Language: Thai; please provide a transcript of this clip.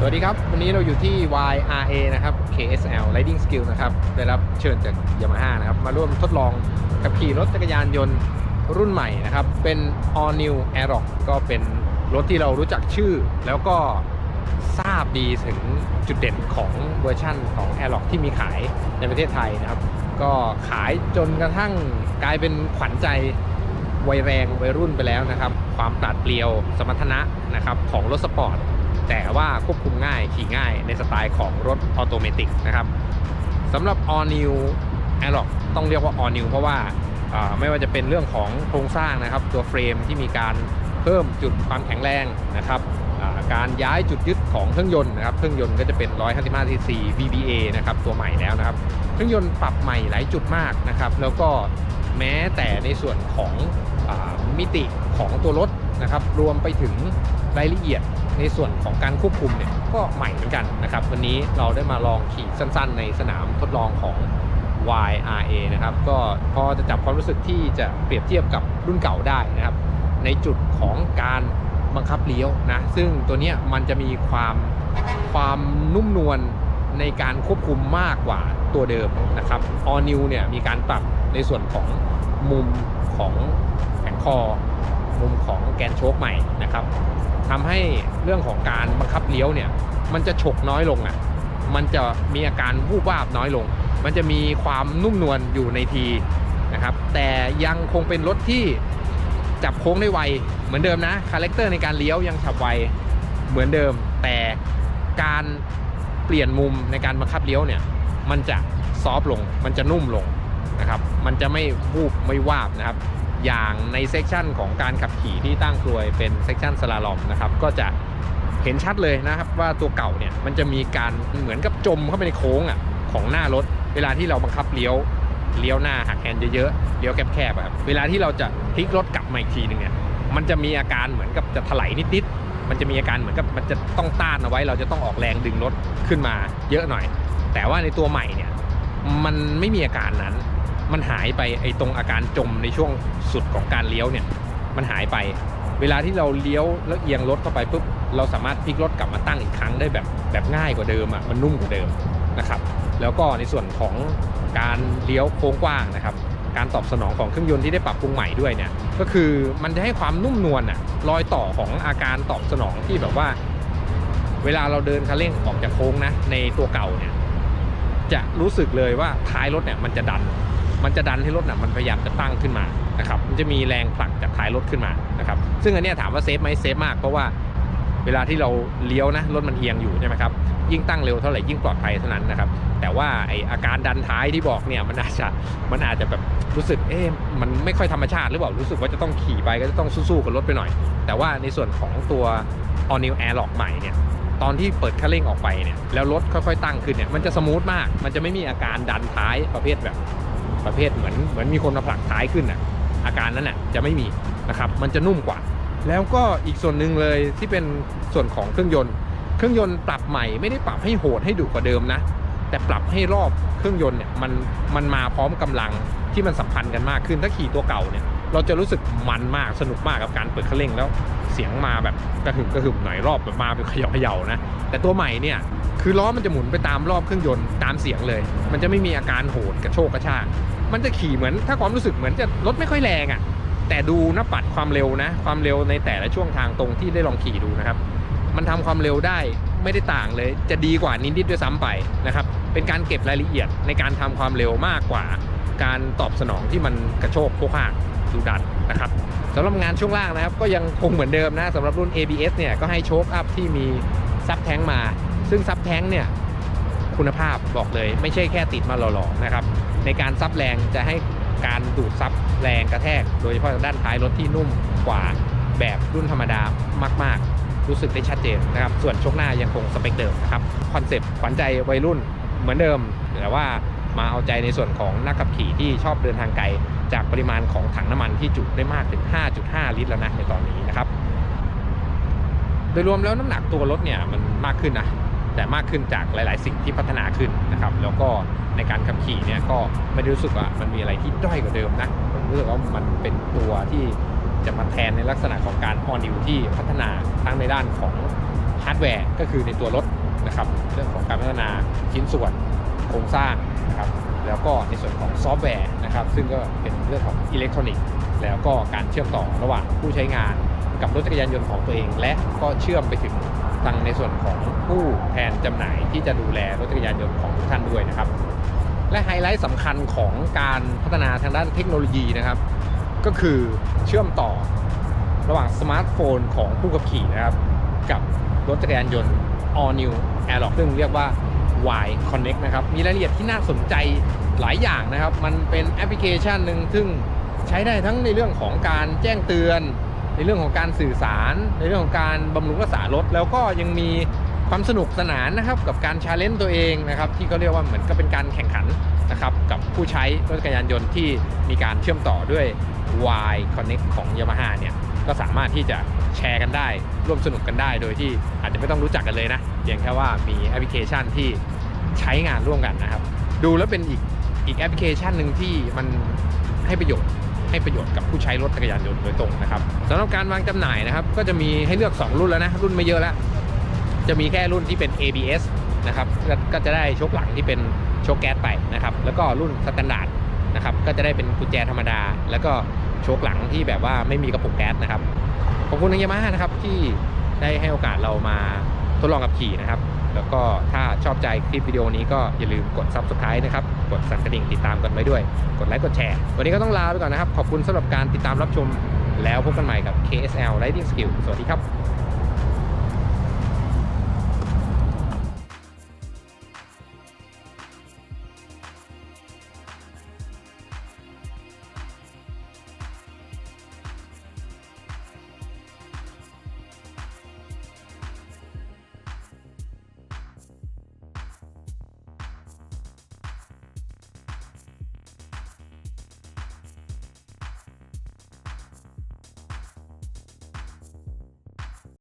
สวัสดีครับ วันนี้เราอยู่ที่ YRA นะครับ KSL Riding Skill นะครับ ได้รับเชิญจาก Yamaha นะครับ มาร่วมทดลองขับขี่รถจักรยานยนต์รุ่นใหม่นะครับ เป็น All New Aerox ก็เป็นรถที่เรารู้จักชื่อ แล้วก็ทราบดีถึงจุดเด่นของเวอร์ชั่นของ Aerox ที่มีขายในประเทศไทยนะครับ ก็ขายจนกระทั่งกลายเป็นขวัญใจวัยแรงวัยรุ่นไปแล้วนะครับ ความปราดเปรียวสมรรถนะนะครับของรถสปอร์ต แต่ว่าควบคุมง่ายขี่ง่ายในสไตล์ของรถออโตเมติกนะครับสำหรับ All New a i r o c ต้องเรียกว่า All New เพราะว่าไม่ว่าจะเป็นเรื่องของโครงสร้างนะครับ ตัวเฟรมที่มีการเพิ่มจุดความแข็งแรงนะครับการย้ายจุดยึดของเครื่องยนต์นะครับ เครื่องยนต์ก็จะเป็น 155 cc VBA นะครับ ตัวใหม่แล้วนะครับ เครื่องยนต์ปรับใหม่หลายจุดมากนะครับ แล้วก็แม้แต่ในส่วนของอมิติของตัวรถนะครับ รวมไปถึงรายละเอียด ในส่วนของการควบคุมเนี่ยก็ใหม่เหมือนกันนะครับ วันนี้เราได้มาลองขี่สั้นๆ ในสนามทดลองของ YRA นะครับ ก็พอจะจับความรู้สึกที่จะเปรียบเทียบกับรุ่นเก่าได้นะครับ ในจุดของการบังคับเลี้ยวนะ ซึ่งตัวนี้มันจะมีความความนุ่มนวลในการควบคุมมากกว่าตัวเดิมนะครับ All New เนี่ยมีการปรับในส่วนของมุมของแผงคอ มุมของแกนโชคใหม่นะครับทำให้เรื่องของการบังคับเลี้ยวเนี่ยมันจะฉกน้อยลงอะมันจะมีอาการวูบวาบน้อยลง มันจะมีความนุ่มนวลอยู่ในทีนะครับ แต่ยังคงเป็นรถที่จับโค้งได้ไว เหมือนเดิมนะคาแรคเตอร์ในการเลี้ยวยังฉับไวเหมือนเดิม แต่การเปลี่ยนมุมในการบังคับเลี้ยวเนี่ยมันจะซอฟต์ลง มันจะนุ่มลงนะครับ มันจะไม่วูบไม่วาบนะครับ อย่างในเซกชันของการขับขี่ที่ตั้งกลวยเป็นเซกชันสลาลอมนะครับก็จะเห็นชัดเลยนะครับว่าตัวเก่าเนี่ยมันจะมีการเหมือนกับจมเข้าไปในโค้งอะของหน้ารถ เวลาที่เราบังคับเลี้ยวเลี้ยวหน้าหักแฮนด์เยอะๆเลี้ยวแคบๆอะครับเวลาที่เราจะพลิกรถกลับมาอีกทีหนึงเนี่ยมันจะมีอาการเหมือนกับจะถลายนิดๆมันจะมีอาการเหมือนกับมันจะต้องต้านเอาไว้ เราจะต้องออกแรงดึงรถขึ้นมาเยอะหน่อย แต่ว่าในตัวใหม่เนี่ยมันไม่มีอาการนั้น มันหายไปไอ้ตรงอาการจมในช่วงสุดของการเลี้ยวเนี่ย มันหายไป เวลาที่เราเลี้ยวแล้วเอียงรถเข้าไปปุ๊บเราสามารถพลิกรถกลับมาตั้งอีกครั้งได้แบบแบบง่ายกว่าเดิมอะมันนุ่มกว่าเดิมนะครับแล้วก็ในส่วนของการเลี้ยวโค้งกว้างนะครับ การตอบสนองของเครื่องยนต์ที่ได้ปรับปรุงใหม่ด้วยเนี่ยก็คือมันจะให้ความนุ่มนวลอะรอยต่อของอาการตอบสนองที่แบบว่า เวลาเราเดินคันเร่งออกจากโค้งนะในตัวเก่าเนี่ยจะรู้สึกเลยว่าท้ายรถเนี่ยมันจะดัน มันจะดันให้รถน่ะมันพยายามจะตั้งขึ้นมานะครับมันจะมีแรงผลักจากท้ายรถขึ้นมานะครับซึ่งอันนี้ถามว่าเซฟไหมเซฟมากเพราะว่าเวลาที่เราเลี้ยวนะรถมันเอียงอยู่ใช่ไหมครับยิ่งตั้งเร็วเท่าไหร่ยิ่งปลอดภัยเท่านั้นนะครับแต่ว่าไออาการดันท้ายที่บอกเนี่ยมันอาจจะมันอาจจะแบบรู้สึกเอ๊ะมันไม่ค่อยธรรมชาติหรือเปล่ารู้สึกว่าจะต้องขี่ไปก็จะต้องสู้ๆกับรถไปหน่อย แต่ว่าในส่วนของตัว All New Airlock ใหม่เนี่ยตอนที่เปิดคันเร่งออกไปเนี่ยแล้วรถค่อยๆตั้งขึ้นเนี่ยมันจะสมูทมาก มันจะไม่มีอาการดันท้ายประเภทแบบ ประเภทเหมือนเหมือนมีคนมาผลักท้ายขึ้นน่ะอาการนั้นน่ะจะไม่มีนะครับมันจะนุ่มกว่า แล้วก็อีกส่วนหนึ่งเลยที่เป็นส่วนของเครื่องยนต์ เครื่องยนต์ปรับใหม่ไม่ได้ปรับให้โหดให้ดุกว่าเดิมนะแต่ปรับให้รอบเครื่องยนต์เนี่ยมันมันมาพร้อมกำลังที่มันสัมพันธ์กันมากขึ้นถ้าขี่ตัวเก่าเนี่ย เราจะรู้สึกมันมากสนุกมากกับการเปิดคันเร่งแล้วเสียงมาแบบกระหึ่มกระหึ่มหน่อยรอบแบบมาเป็นเขย่าเขย่านะ แต่ตัวใหม่เนี่ยคือล้อมันจะหมุนไปตามรอบเครื่องยนต์ตามเสียงเลย มันจะไม่มีอาการโหดกระโชกกระชากมันจะขี่เหมือนถ้าความรู้สึกเหมือนจะรถไม่ค่อยแรงอะ่ะ แต่ดูหน้าปัดความเร็วนะ ความเร็วในแต่ละช่วงทางตรงที่ได้ลองขี่ดูนะครับ มันทำความเร็วได้ไม่ได้ต่างเลย จะดีกว่านิดนิดด้วยซ้ำไปนะครับ เป็นการเก็บรายละเอียดในการทำความเร็วมากกว่า การตอบสนองที่มันกระโชกโคกหาก ดูดันนะครับสำหรับงานช่วงล่างนะครับ ก็ยังคงเหมือนเดิมนะสำหรับรุ่น ABS เนี่ยก็ให้โชคอัพที่มีซับแท้งมา ซึ่งซับแท้งเนี่ยคุณภาพบอกเลยไม่ใช่แค่ติดมาหล่อๆนะครับในการซับแรงจะให้การดูดซับแรงกระแทก โดยเฉพาะด้านท้ายรถที่นุ่มกว่าแบบรุ่นธรรมดามาก ๆ รู้สึกได้ชัดเจนนะครับ ส่วนชกหน้ายังคงสเปคเดิมนะครับ คอนเซปต์ขวัญใจวัยรุ่นเหมือนเดิม แต่ว่า มาเอาใจในส่วนของนักขับขี่ที่ชอบเดินทางไกล จากปริมาณของถังน้ำมันที่จุได้มากถึง 5.5 ลิตรแล้วนะในตอนนี้นะครับ โดยรวมแล้วน้ำหนักตัวรถเนี่ยมันมากขึ้นนะแต่มากขึ้นจากหลาย ๆ สิ่งที่พัฒนาขึ้นนะครับ แล้วก็ในการขับขี่เนี่ยก็ไม่ได้รู้สึกว่ามันมีอะไรที่ด้อยกว่าเดิมนะผมรู้สึกว่ามันเป็นตัวที่จะมาแทนในลักษณะของการออนดิวที่พัฒนาทั้งในด้านของฮาร์ดแวร์ก็คือในตัวรถนะครับ เรื่องของการพัฒนาชิ้นส่วน โครงสร้างนะครับแล้วก็ในส่วนของซอฟต์แวร์นะครับ ซึ่งก็เป็นเรื่องของอิเล็กทรอนิกส์แล้วก็การเชื่อมต่อระหว่างผู้ใช้งานกับรถจักรยานยนต์ของตัวเอง และก็เชื่อมไปถึงทางในส่วนของผู้แทนจำหน่ายที่จะดูแลรถจักรยานยนต์ของทุกท่านด้วยนะครับ และไฮไลท์สำคัญของการพัฒนาทางด้านเทคโนโลยีนะครับ ก็คือเชื่อมต่อระหว่างสมาร์ทโฟนของผู้ขับขี่นะครับ กับรถจักรยานยนต์ All New Airlock ซึ่งเรียกว่า Y Connect นะครับ มีรายละเอียดที่น่าสนใจหลายอย่างนะครับ มันเป็นแอปพลิเคชันหนึ่งซึ่งใช้ได้ทั้งในเรื่องของการแจ้งเตือน ในเรื่องของการสื่อสาร ในเรื่องของการบำรุงรักษารถ แล้วก็ยังมีความสนุกสนานนะครับกับการชาเลนจ์ตัวเองนะครับที่เขาเรียกว่าเหมือนกับเป็นการแข่งขันนะครับกับผู้ใช้รถจักรยานยนต์ที่มีการเชื่อมต่อด้วย Y Connect ของ Yamaha เนี่ยก็สามารถที่จะ แชร์กันได้ ร่วมสนุกกันได้ โดยที่อาจจะไม่ต้องรู้จักกันเลยนะเพียงแค่ว่ามีแอปพลิเคชันที่ใช้งานร่วมกันนะครับ ดูแล้วเป็นอีกอีกแอปพลิเคชันหนึ่งที่มันให้ประโยชน์ให้ประโยชน์กับผู้ใช้รถจักรยานยนต์โดยตรงนะครับสำหรับการวางจำหน่ายนะครับ ก็จะมีให้เลือก 2 รุ่นแล้วนะรุ่นไม่เยอะแล้ว จะมีแค่รุ่นที่เป็น ABS นะครับก็ก็จะได้โชคหลังที่เป็นโชคแก๊สไปนะครับ แล้วก็รุ่นสแตนดาร์ดนะครับก็จะได้เป็นกุญแจธรรมดา แล้วก็ โชคหลังที่แบบว่าไม่มีกระปุกแก๊สนะครับ ขอบคุณทางยามาฮ่านะครับที่ได้ให้โอกาสเรามาทดลองกับขี่นะครับ แล้วก็ถ้าชอบใจคลิปวิดีโอนี้ก็อย่าลืมกด subscribe นะครับ กดสั่นกระดิ่งติดตามกันไว้ด้วย กดไลค์กดแชร์ วันนี้ก็ต้องลาไปก่อนนะครับ ขอบคุณสำหรับการติดตามรับชม แล้วพบกันใหม่กับ KSL Riding Skill สวัสดีครับ